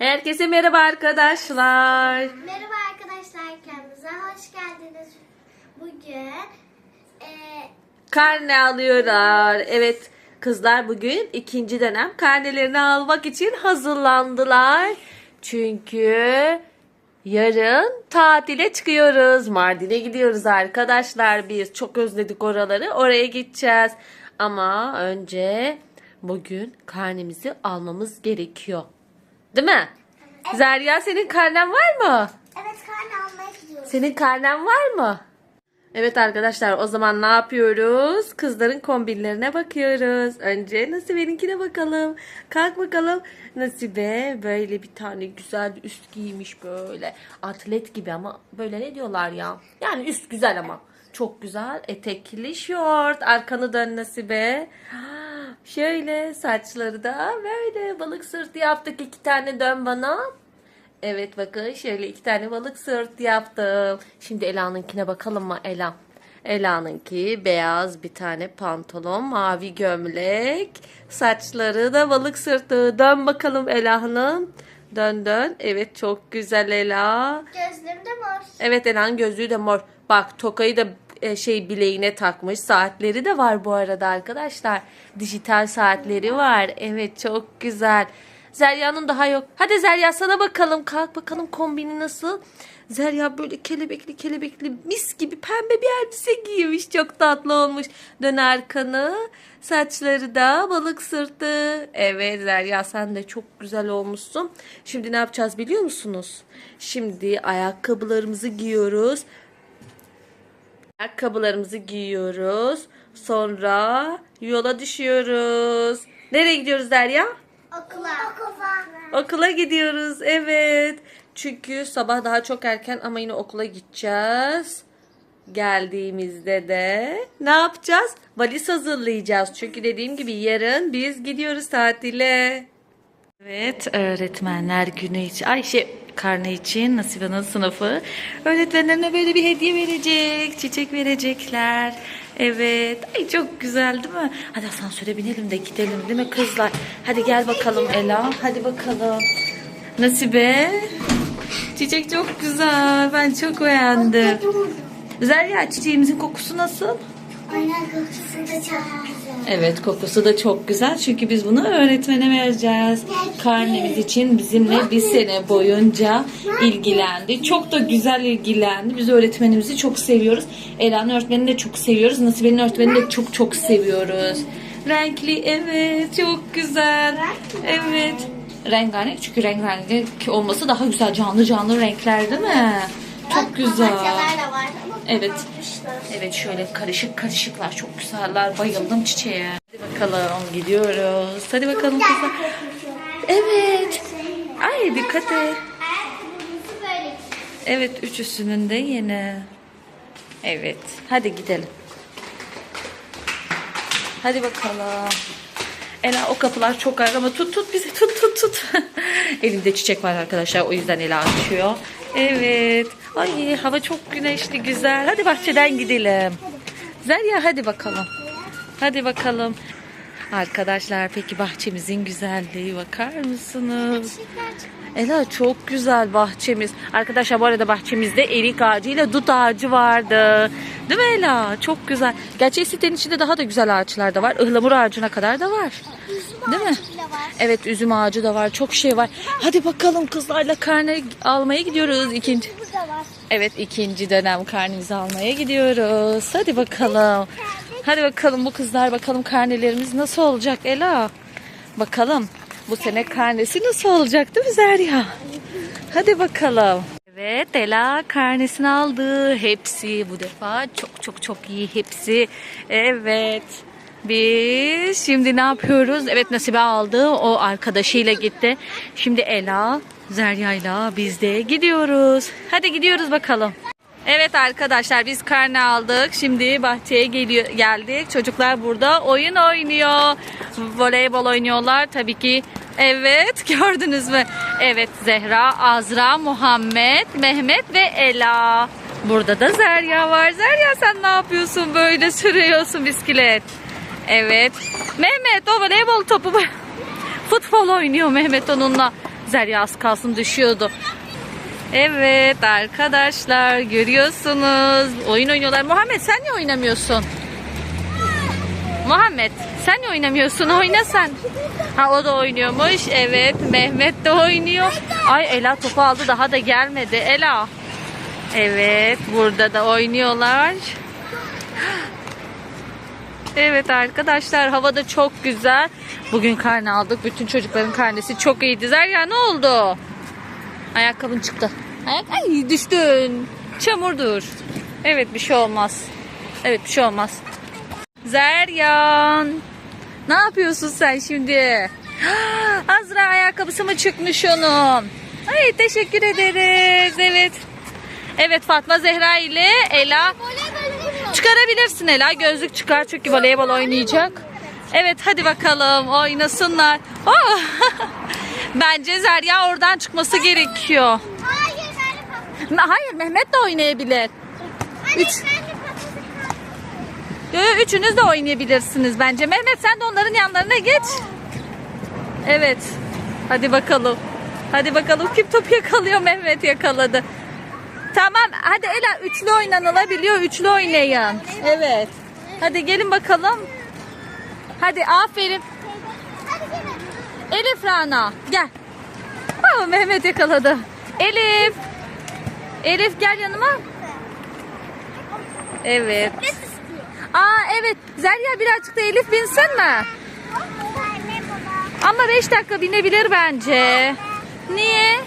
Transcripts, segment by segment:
Herkese merhaba arkadaşlar. Merhaba arkadaşlar, kanalımıza hoş geldiniz. Bugün e, Karne alıyorlar. Evet kızlar bugün ikinci dönem karnelerini almak için hazırlandılar. Çünkü yarın tatile çıkıyoruz. Mardin'e gidiyoruz arkadaşlar biz. Çok özledik oraları. Oraya gideceğiz. Ama önce bugün karnemizi almamız gerekiyor. Değil mi? Zerya senin karnen var mı? evet karne almaya gidiyoruz. Senin karnen var mı? Evet arkadaşlar o zaman ne yapıyoruz? Kızların kombinlerine bakıyoruz. Önce Nasibe'ninkine bakalım. Kalk bakalım. Nasibe böyle bir tane güzel bir üst giymiş böyle. Atlet gibi ama böyle ne diyorlar ya? Yani üst güzel ama. Çok güzel. Etekli şort. Arkanı dön Nasibe. Şöyle saçları da böyle balık sırtı yaptık. iki tane dön bana. Evet bakın şöyle iki tane balık sırt yaptım. Şimdi Ela'nınkine bakalım mı Ela? Ela'nınki beyaz bir tane pantolon, mavi gömlek, saçları da balık sırtı. Dön bakalım Ela Hanım. Dön dön. Evet çok güzel Ela. Gözlerim de mor. Evet Ela'nın gözlüğü de mor. Bak tokayı da e, şey bileğine takmış. Saatleri de var bu arada arkadaşlar. Dijital saatleri var. Evet çok güzel. Zerya'nın daha yok. Hadi Zerya sana bakalım. Kalk bakalım kombini nasıl? Zerya böyle kelebekli kelebekli mis gibi pembe bir elbise giymiş. Çok tatlı olmuş. Dön arkanı. Saçları da balık sırtı. Evet Zerya sen de çok güzel olmuşsun. Şimdi ne yapacağız biliyor musunuz? Şimdi ayakkabılarımızı giyiyoruz. Ayakkabılarımızı giyiyoruz. Sonra yola düşüyoruz. Nereye gidiyoruz Derya? Okula. Okula. Okula gidiyoruz. Evet. Çünkü sabah daha çok erken ama yine okula gideceğiz. Geldiğimizde de ne yapacağız? Valiz hazırlayacağız. Çünkü dediğim gibi yarın biz gidiyoruz tatile. Evet, öğretmenler günü için, Ayşe karne için Nasibe'nin sınıfı öğretmenlerine böyle bir hediye verecek, çiçek verecekler. Evet, ay çok güzel değil mi? Hadi asansöre binelim de gidelim değil mi kızlar? Hadi gel bakalım Ela, hadi bakalım. Nasibe, çiçek çok güzel, ben çok beğendim. Zerya çiçeğimizin kokusu nasıl? Aynen kokusu da çok güzel. Evet kokusu da çok güzel çünkü biz bunu öğretmene vereceğiz. Karnemiz için bizimle bir sene boyunca ilgilendi. Çok da güzel ilgilendi. Biz öğretmenimizi çok seviyoruz. Ela'nın öğretmenini de çok seviyoruz. Nasibe'nin öğretmenini de çok çok seviyoruz. Renkli evet çok güzel. Evet. Rengarenk çünkü rengarenk olması daha güzel canlı canlı renkler değil mi? Çok güzel. Papatyalar da var Evet. Evet şöyle karışık karışıklar çok güzeller. Bayıldım çiçeğe. Hadi bakalım gidiyoruz. Hadi bakalım kızlar. Evet. Ay dikkat et. Evet üçüsünün de yeni. Evet. Hadi gidelim. Hadi bakalım. Ela o kapılar çok ağır ama tut tut bizi tut tut tut. Elimde çiçek var arkadaşlar o yüzden Ela açıyor. Evet. Ay hava çok güneşli güzel. Hadi bahçeden gidelim. Zerya hadi bakalım. Hadi bakalım. Arkadaşlar peki bahçemizin güzelliği bakar mısınız? Ela çok güzel bahçemiz. Arkadaşlar bu arada bahçemizde erik ağacı ile dut ağacı vardı. Değil mi Ela? Çok güzel. Gerçi sitenin içinde daha da güzel ağaçlar da var. Ihlamur ağacına kadar da var. Değil mi? var. Evet üzüm ağacı da var. Çok şey var. Hadi bakalım kızlarla karne almaya gidiyoruz. İkinci. Evet ikinci dönem karnemizi almaya gidiyoruz. Hadi bakalım. Hadi bakalım bu kızlar bakalım karnelerimiz nasıl olacak Ela? Bakalım bu sene karnesi nasıl olacak değil mi Zerya? Hadi bakalım. Evet Ela karnesini aldı. Hepsi bu defa çok çok çok iyi hepsi. Evet. Biz şimdi ne yapıyoruz? Evet Nasibe aldı. O arkadaşıyla gitti. Şimdi Ela, Zerya'yla biz de gidiyoruz. Hadi gidiyoruz bakalım. Evet arkadaşlar biz karne aldık. Şimdi bahçeye geliyor, geldik. Çocuklar burada oyun oynuyor. Voleybol oynuyorlar. Tabii ki evet gördünüz mü? Evet Zehra, Azra, Muhammed, Mehmet ve Ela. Burada da Zerya var. Zerya sen ne yapıyorsun? Böyle sürüyorsun bisiklet. Evet. Mehmet o voleybol topu futbol oynuyor Mehmet onunla. Zerya az kalsın düşüyordu. Evet arkadaşlar görüyorsunuz. Oyun oynuyorlar. Muhammed sen niye oynamıyorsun? Muhammed sen oynamıyorsun? Oyna sen. Ha o da oynuyormuş. Evet Mehmet de oynuyor. Ay Ela topu aldı daha da gelmedi. Ela. Evet burada da oynuyorlar. Evet arkadaşlar hava da çok güzel. Bugün karne aldık. Bütün çocukların karnesi çok iyiydi. Zerya ne oldu? Ayakkabın çıktı. Ayak ay düştün. Çamurdur. Evet bir şey olmaz. Evet bir şey olmaz. Zeryan. Ne yapıyorsun sen şimdi? Azra ayakkabısı mı çıkmış onun? Ay teşekkür ederiz. Evet. Evet Fatma Zehra ile Ela çıkarabilirsin Ela. Gözlük çıkar çünkü voleybol oynayacak. Evet hadi bakalım oynasınlar. Oh! Bence Zerya oradan çıkması gerekiyor. Hayır Mehmet de oynayabilir. Üç. Üçünüz de oynayabilirsiniz bence. Mehmet sen de onların yanlarına geç. Evet. Hadi bakalım. Hadi bakalım kim top yakalıyor Mehmet yakaladı. Tamam hadi Ela üçlü oynanılabiliyor. Üçlü oynayın. Evet. Hadi gelin bakalım. Hadi aferin. Elif Rana gel. Aa, Mehmet yakaladı. Elif. Elif gel yanıma. Evet. Aa evet. Zerya birazcık da Elif binsin mi? Ama 5 dakika binebilir bence. Niye?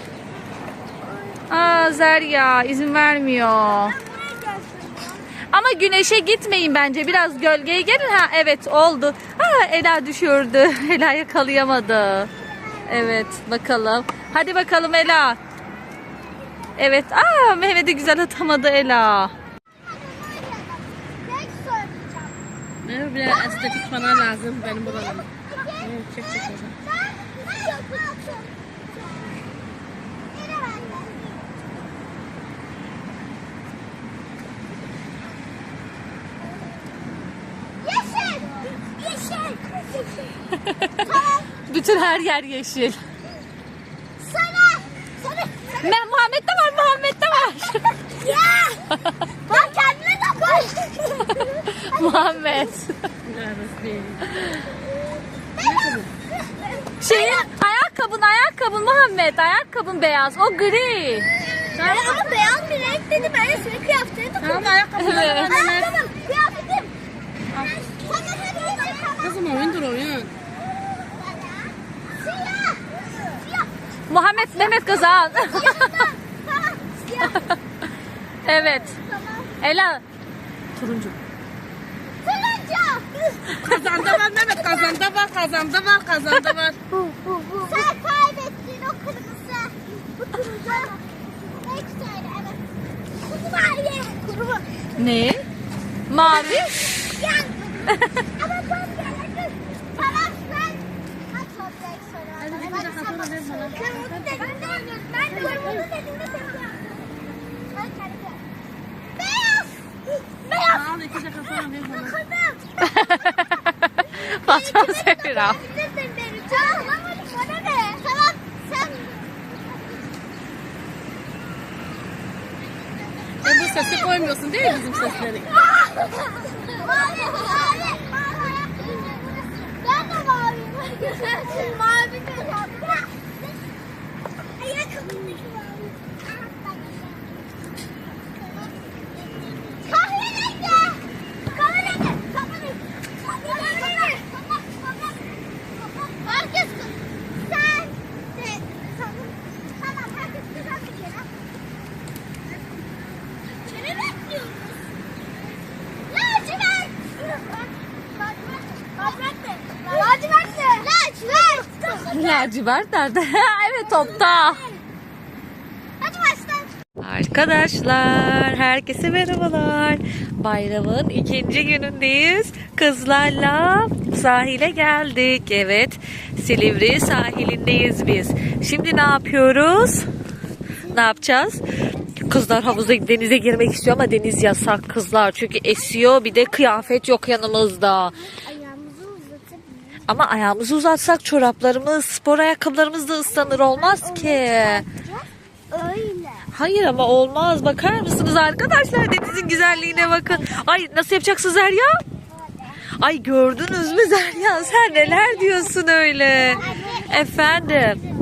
Aa Zerya izin vermiyor. Ama güneşe gitmeyin bence. Biraz gölgeye gelin. Ha evet oldu. Aa Ela düşürdü. Ela yakalayamadı. Evet bakalım. Hadi bakalım Ela. Evet. Aa Mehmet'i güzel atamadı Ela. Benim bir estetik bana lazım benim. Evet, çek çek bende. Yeşil. Yeşil. tamam. Bütün her yer yeşil. Sana. Sana. Me- Muhammed de var, Muhammed de var. Ya. Bak kendine de koy. Muhammed. Şeyin ayakkabın ayakkabın Muhammed ayakkabın beyaz o gri. Ben ama beyaz bir renk dedim. Ben de senin kıyafetini de Tamam ayakkabıları Evet. Tamam. Kıyafetim. Kızım oyun. Siyah. Siyah. Muhammed Mehmet kazan. Tamam. Evet. Tamam. Ela. Turuncu. Turuncu. Kazanda var Mehmet kazanda var kazanda var kazanda var. Sen kaybettin o kırmızı. Bu turuncu ama. Ne söyle evet. Ye. Kuzu var. Ne? Mavi. Gel. ama tam gelecek. Tamam sen. Çok renk söyle. Hadi bir Ben dakika, sana sonra ver bana. Kırmızı dediğinde ben kırmızı dediğinde sen yaptın. Ben kendi Beyaz. Beyaz. Al iki dakika sonra sesi koymuyorsun değil mi bizim sesleri? Mavi. Mavi. Ben de maviyim. Mavi de yaptım. Ayakkabındaki mavi. Kahverengi. Kahverengi. Kahverengi. Kahverengi. Herkes sen de tamam herkes güzel bir kere. Seni bekliyoruz. Lacivert. Lacivert mi? Lacivert mi? Lacivert. Nerede? evet topta. Hadi başla. Arkadaşlar herkese merhabalar. Bayramın ikinci günündeyiz. Kızlarla sahile geldik. Evet Silivri sahilindeyiz biz. Şimdi ne yapıyoruz? Ne yapacağız? Kızlar havuza denize girmek istiyor ama deniz yasak kızlar. Çünkü esiyor bir de kıyafet yok yanımızda. Ama ayağımızı uzatsak çoraplarımız, spor ayakkabılarımız da ıslanır olmaz ki. Öyle. Hayır ama olmaz. Bakar mısınız arkadaşlar denizin güzelliğine bakın. Ay nasıl yapacaksınız Zerya? Ay gördünüz mü Zerya? Sen neler diyorsun öyle? Efendim.